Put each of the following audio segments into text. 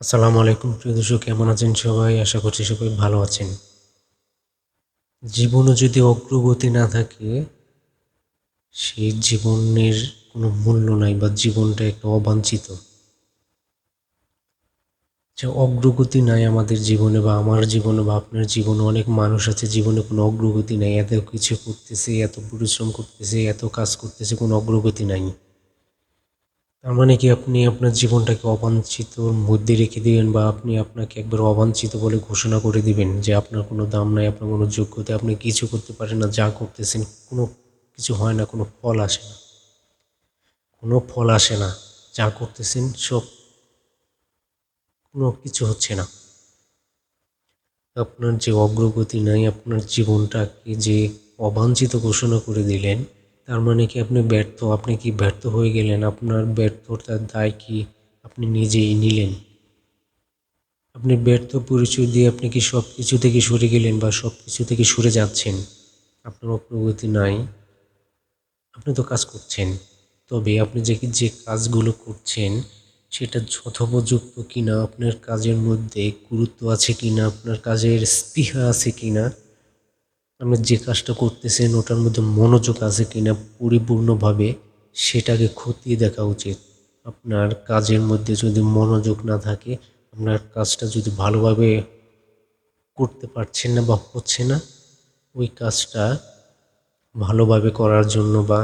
আসসালামু আলাইকুম, প্রিয় দর্শক, কেমন আছেন সবাই? আশা করছি সবাই ভালো আছেন। জীবনে যদি অগ্রগতি না থাকে সেই জীবনের কোনো মূল্য নাই বা জীবনটা একটা অবাঞ্ছিত। যে অগ্রগতি নাই আমাদের জীবনে বা আমার জীবনে বা আপনার জীবনে, অনেক মানুষ আছে, জীবনে কোনো অগ্রগতি নাই। এত কিছু করতেছে, এত পরিশ্রম করতেছে, এত কাজ করতেছে, কোনো অগ্রগতি নাই। তার মানে কি আপনি আপনার জীবনটাকে অবাঞ্ছিতর মধ্যে রেখে দিবেন বা আপনি আপনাকে একবার অবাঞ্ছিত বলে ঘোষণা করে দিবেন যে আপনার কোনো দাম নাই, আপনার কোনো যোগ্যতা, আপনি কিছু করতে পারেন না, যা করতেছেন, কোনো কিছু হয় না, কোনো ফল আসে না। কোনো ফল আসে না, যা করতেছেন সব কোনো কিছু হচ্ছে না। আপনার যে অগ্রগতি নাই, আপনার জীবনটাকে যে অবাঞ্ছিত ঘোষণা করে দিলেন তার মানে কি আপনি ব্যর্থ? আপনি কি ব্যর্থ হয়ে গেলেন? আপনার ব্যর্থতার দায় কি আপনি নিজেই নিলেন? আপনি ব্যর্থ পরিচয় দিয়ে আপনি কি সব কিছু থেকে সরে গেলেন বা সব কিছু থেকে সরে যাচ্ছেন? আপনার অগ্রগতি নাই। আপনি তো কাজ করছেন। তবে আপনি যে কি যে কাজগুলো করছেন, সেটা যথোপযুক্ত কিনা, আপনার কাজের মধ্যে গুরুত্ব আছে কিনা, আপনার কাজের স্পৃহা আছে কিনা আপনি যে কাজটা করতেছেন ওটার মধ্যে মনোযোগ আছে কিনা পরিপূর্ণভাবে সেটাকে খতিয়ে দেখা উচিত। আপনার কাজের মধ্যে যদি মনোযোগ না থাকে, আপনার কাজটা যদি ভালোভাবে করতে পারছেন না বা হচ্ছে না, ওই কাজটা ভালোভাবে করার জন্য বা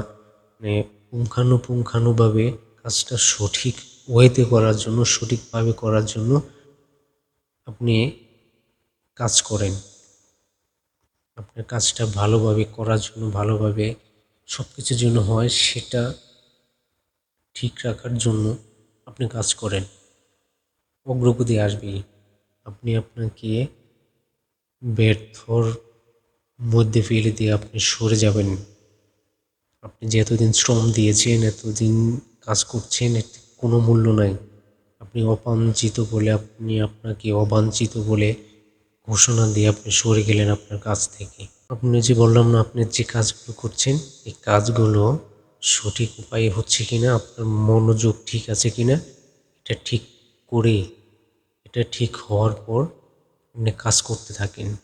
মানে পুঙ্খানুপুঙ্খানুভাবে কাজটা সঠিক ওয়েতে করার জন্য, সঠিকভাবে করার জন্য আপনি কাজ করেন। আপনার কাজটা ভালোভাবে, করার জন্য ভালোভাবে সব কিছুর জন্য হয়, সেটা ঠিক রাখার জন্য আপনি কাজ করেন। অগ্রগতি আসবেই। আপনি আপনাকে ব্যর্থর মধ্যে ফেলে দিয়ে আপনি সরে যাবেন। আপনি যে এতদিন শ্রম দিয়েছেন, এতদিন কাজ করছেন কোনো মূল্য নাই। আপনি অবাঞ্ছিত বলে, আপনি আপনাকে অবাঞ্ছিত বলে ঘোষণা দিয়ে আপনি সরে গেলেন আপনার কাজ থেকে। আপনি যে বললাম না, আপনি যে কাজগুলো করছেন, এই কাজগুলো সঠিক উপায়ে হচ্ছে কিনা, আপনার মনোযোগ ঠিক আছে কিনা, এটা ঠিক করে, এটা ঠিক হওয়ার পর আপনি কাজ করতে থাকেন।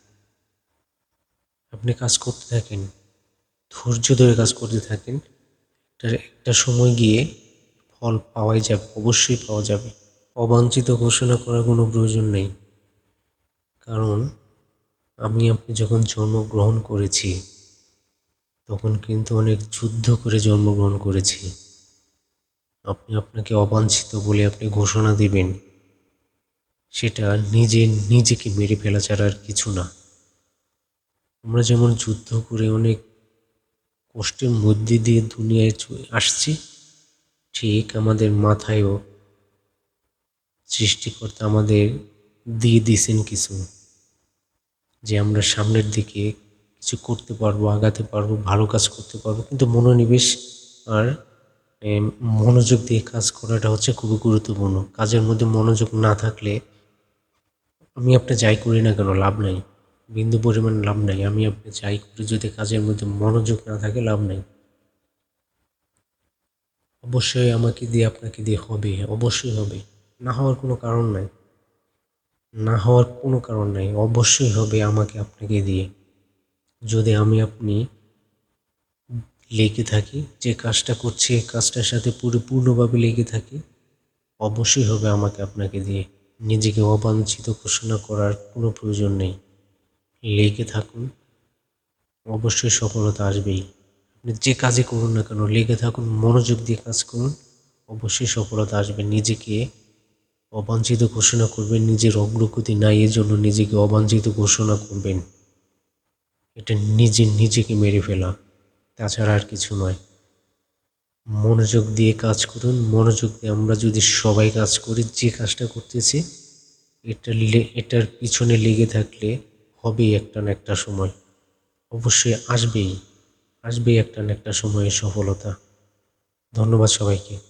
আপনি কাজ করতে থাকেন, ধৈর্য ধরে কাজ করতে থাকেন একটা একটা সময় গিয়ে ফল পাওয়াই যাবে, অবশ্যই পাওয়া যাবে। অবাঞ্ছিত ঘোষণা করার কোনো প্রয়োজন নেই। কারণ আমি আপনি যখন জন্মগ্রহণ করেছি, তখন কিন্তু অনেক যুদ্ধ করে জন্মগ্রহণ করেছি। আপনি আপনাকে অবাঞ্ছিত বলে আপনি ঘোষণা দিবেন। সেটা নিজে, নিজেকে মেরে ফেলা ছাড়া আর কিছু না। আমরা যেমন যুদ্ধ করে অনেক কষ্টের মধ্যে দিয়ে দুনিয়ায় আসছি, ঠিক আমাদের মাথায়ও সৃষ্টিকর্তা আমাদের দিয়ে দিয়েছেন কিছু। যে আমরা সামনের দিকে কিছু করতে পারব, আগাতে পারব, ভালো কাজ করতে পারব। কিন্তু মনোনিবেশ আর মনোযোগ দিয়ে কাজ করাটা হচ্ছে খুবই গুরুত্বপূর্ণ। কাজের মধ্যে মনোযোগ না থাকলে আমি আপনি যাই করি না কেন, লাভ নাই। বিন্দু পরিমাণ লাভ নাই। আমি আপনি যাই করি, যদি কাজের মধ্যে মনোযোগ না থাকে, লাভ নাই। অবশ্যই আমাকে দিয়ে আপনাকে দিয়ে হবে, অবশ্যই হবে। না হওয়ার কোনো কারণ নাই। না হওয়ার কোনো কারণ নাই। অবশ্যই হবে আমাকে আপনাকে দিয়ে। যদি আমি আপনি লেগে থাকি, যে কাজটা করছি, এই কাজটার সাথে পরিপূর্ণভাবে লেগে থাকি, অবশ্যই হবে আমাকে আপনাকে দিয়ে। নিজেকে অবাঞ্ছিত ঘোষণা করার কোনো প্রয়োজন নেই। লেগে থাকুন, অবশ্যই সফলতা আসবেই। আপনি যে কাজে করুন না কেন, লেগে থাকুন, মনোযোগ দিয়ে কাজ করুন, অবশ্যই সফলতা আসবে। নিজেকে অবাঞ্ছিত ঘোষণা করবেন নিজের অগ্রগতি নাই এর জন্য নিজেকে অবাঞ্ছিত ঘোষণা করবেন। এটা নিজে নিজেকে মেরে ফেলা, তাছাড়া আর কিছু নয়। মনোযোগ দিয়ে কাজ করুন, মনোযোগ দিয়ে আমরা যদি সবাই কাজ করি, যে কাজটা করতেছি, এটা এটার পিছনে লেগে থাকলে হবেই একটা না একটা সময়। অবশ্যই আসবেই আসবেই একটা না একটা সময়ে সফলতা। ধন্যবাদ সবাইকে।